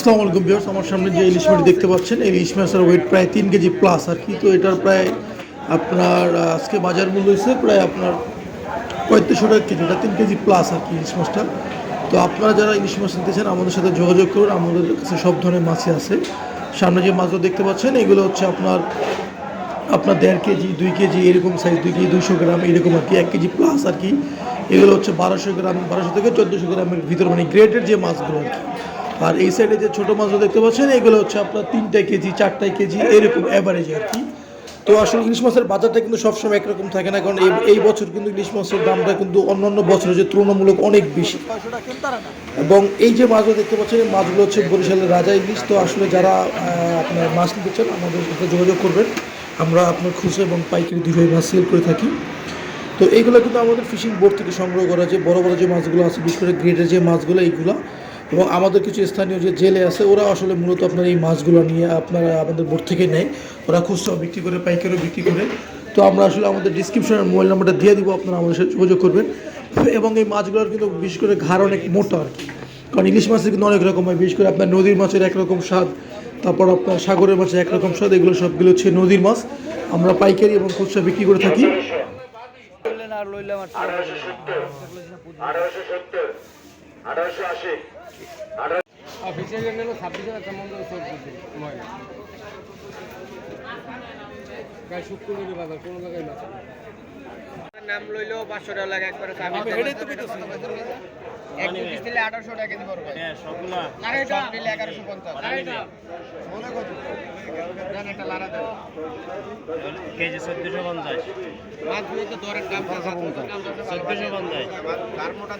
আসসালামু আলাইকুম ভিউয়ার্স, আমার সামনে যে ইলিশ মাছ দেখতে পাচ্ছেন, এই ইলিশ মাছের ওয়েট প্রায় তিন কেজি প্লাস আর কি, তো এটার প্রায় আপনার আজকে বাজার মূল্য হয়েছে প্রায় আপনার পঁয়ত্রিশশো টাকা কেজি, এটা তিন কেজি প্লাস আর কি ইলিশ মাছটা। তো আপনারা যারা ইলিশ মাছ নিতে চান, আমাদের সাথে যোগাযোগ করুন, আমাদের কাছে সব ধরনের মাছই আছে। সামনে যে মাছগুলো দেখতে পাচ্ছেন, এগুলো হচ্ছে আপনার আপনার দেড় কেজি, দুই কেজি, এরকম সাইজ দুই কেজি দুশো গ্রাম, এরকম আর কি, এক কেজি প্লাস আর কি। এগুলো হচ্ছে বারোশো গ্রাম, বারোশো থেকে চোদ্দোশো গ্রামের ভিতর মানে গ্রেডের যে মাছগুলো আর কি। আর এই সাইডে যে ছোটো মাছগুলো দেখতে পাচ্ছেন, এগুলো হচ্ছে আপনার তিনটা কেজি চারটা কেজি, এরকম অ্যাভারেজ আর কি। তো আসলে ইলিশ মাছের বাজারটা কিন্তু সবসময় একরকম থাকে না, কারণ এই বছর কিন্তু ইলিশ মাছের দামটা কিন্তু অন্যান্য বছরের যে তুলনামূলক অনেক বেশি। এবং এই যে মাছগুলো দেখতে পাচ্ছেন, এই মাছগুলো হচ্ছে বরিশালের রাজা ইলিশ। তো আসলে যারা আপনার মাছ নিতে চান, আমাদের সাথে যোগাযোগ করবেন। আমরা আপনার খুচরো এবং পাইকারি দুটোই মাছ সেল করে থাকি। তো এইগুলো কিন্তু আমাদের ফিশিং বোর্ড থেকে সংগ্রহ করা যে বড় বড় যে মাছগুলো আছে, বিশেষ করে গ্রেডের যে মাছগুলো, এইগুলো এবং আমাদের কিছু স্থানীয় যে জেলে আছে, ওরা আসলে মূলত আপনার এই মাছগুলো নিয়ে আপনারা আমাদের বোর্ড থেকে নেয়। ওরা খুচরাও বিক্রি করে, পাইকারিও বিক্রি করে। তো আমরা আসলে আমাদের ডিসক্রিপশনের মোবাইল নাম্বারটা দিয়ে দিব, আপনারা আমাদের সাথে যোগাযোগ করবেন। এবং এই মাছগুলোর কিন্তু বিশেষ করে ঘাড় অনেক মোটা আর কি। কারণ ইলিশ মাছের কিন্তু অনেক রকম হয়, বিশেষ করে আপনার নদীর মাছের একরকম স্বাদ, তারপর আপনার সাগরের মাছের একরকম স্বাদ, এগুলো সবগুলো হচ্ছে নদীর মাছ। আমরা পাইকারি এবং খুচরা বিক্রি করে থাকি। আর লইলাম আর আঠারোশো আশি। অফিসিয়াল গেল ছাব্বিশে একটা মন্দির চলতেছে প্রায় শুক্রবারের বাজার কোনো জায়গায় না নাম লইলেও পাঁচশো টাকা লাগে একবারে এক পিস দিলে আঠারোশো টাকা কেজি পড়বে। সব নিলে এগারোশো পঞ্চাশ। একটা কেজি চোদ্দশো পঞ্চাশ। মাছগুলো তো দরের দাম চোদ্দশো পঞ্চাশ। কার মোটা